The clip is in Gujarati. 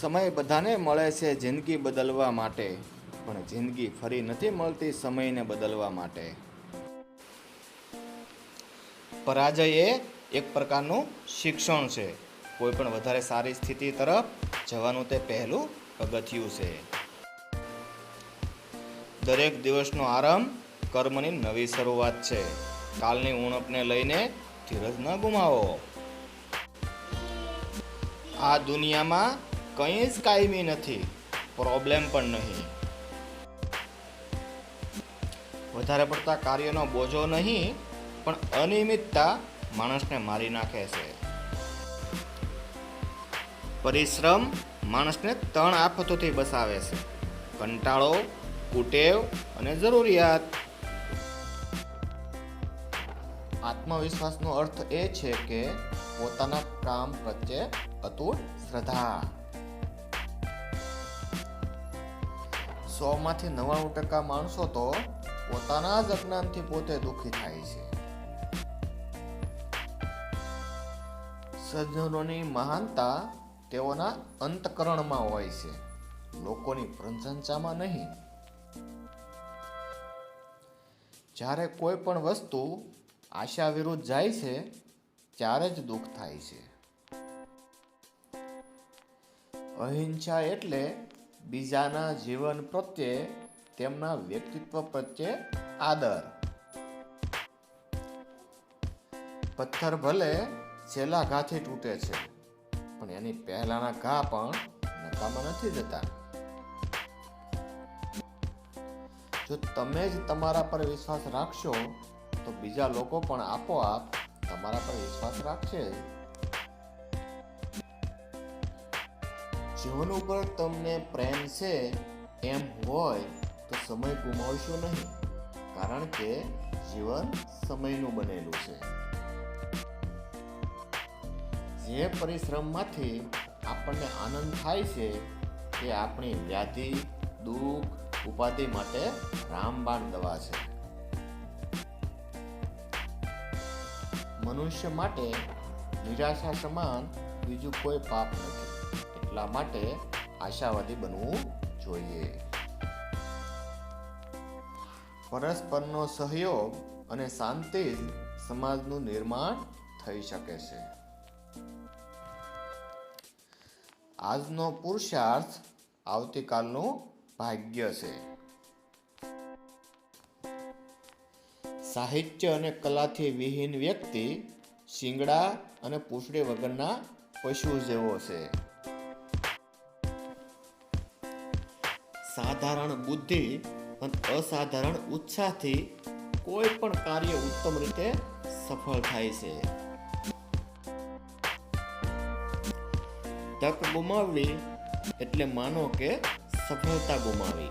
સમય બધાને મળે છે જિંદગી બદલવા માટે. પણ જિંદગી ફરી નથી મળતી સમયને બદલવા માટે. પરાજય એ એક પ્રકારનું શિક્ષણ છે. કોઈ પણ વધારે સારી સ્થિતિ તરફ જવાનું તે પહેલું પગથિયું છે. દરેક દિવસનો આરંભ કર્મની નવી શરૂઆત છે. કાલની ઉણપને લઈને ધીરજ ન ગુમાવો. આ દુનિયામાં કંઈ જ કાયમી નથી પ્રોબ્લેમ પણ નહીં. વધારે પડતા કાર્યનો બોજો નહીં, પણ અનિયમિતતા માણસને મારી નાખે છે. પરિશ્રમ માણસને ત્રણ આફતોથી બસાવે છે. કંટાળો, કુટેવ અને જરૂરિયાત. આત્મવિશ્વાસનો અર્થ એ છે કે પોતાના કામ પ્રત્યે અતૂટ શ્રદ્ધા. સો માંથી નવ્વાણું ટકા માણસો તો પોતાના જ અજ્ઞાનથી પોતે દુઃખી થાય છે. સજ્જનોની મહાનતા તેઓના અંતકરણમાં હોય છે. લોકોની પ્રશંસામાં નહીં. જ્યારે કોઈ પણ વસ્તુ આશા વિરુદ્ધ જાય છે, ત્યારે જ દુઃખ થાય છે. અહિંસા એટલે બીજાના જીવન પ્રત્યે તેમના વ્યક્તિત્વ પ્રત્યે આદર. પથ્થર ભલે છેલ્લા ઘાથી તૂટે છે, પણ એની પહેલાના ઘા પણ નકામા નથી જતા. જો તમે જ તમારા પર વિશ્વાસ રાખશો, તો બીજા લોકો પણ આપોઆપ તમારા પર વિશ્વાસ રાખશે જીવન ઉપર તમને પ્રેમ છે, એમ હોય, તો સમય ગુમાવશો નહીં. કારણ કે જીવન સમયનું બનેલું છે. જે પરિશ્રમમાંથી આપણને આનંદ થાય છે, તે આપણી વ્યાધિ, દુઃખ, ઉપાધિ માટે રામબાણ દવા છે. મનુષ્ય માટે નિરાશા સમાન બીજું કોઈ પાપ નથી. એટલા માટે આશાવાદી બનવું જોઈએ. પરસ્પરનો સહયોગ અને શાંતિ જ સમાજનું નિર્માણ થઈ શકે છે. આજનો પુરુષાર્થ આવતીકાલનું ભાગ્ય છે. સાહિત્ય અને કલાથી વિહીન વ્યક્તિ શિંગડા અને પૂંછડી વગરના પશુ જેવો છે. સાધારણ બુદ્ધિ અને અસાધારણ ઉત્સાહથી કોઈ પણ કાર્ય ઉત્તમ રીતે સફળ થાય છે. તક ગુમાવવી એટલે માનો કે સફળતા ગુમાવી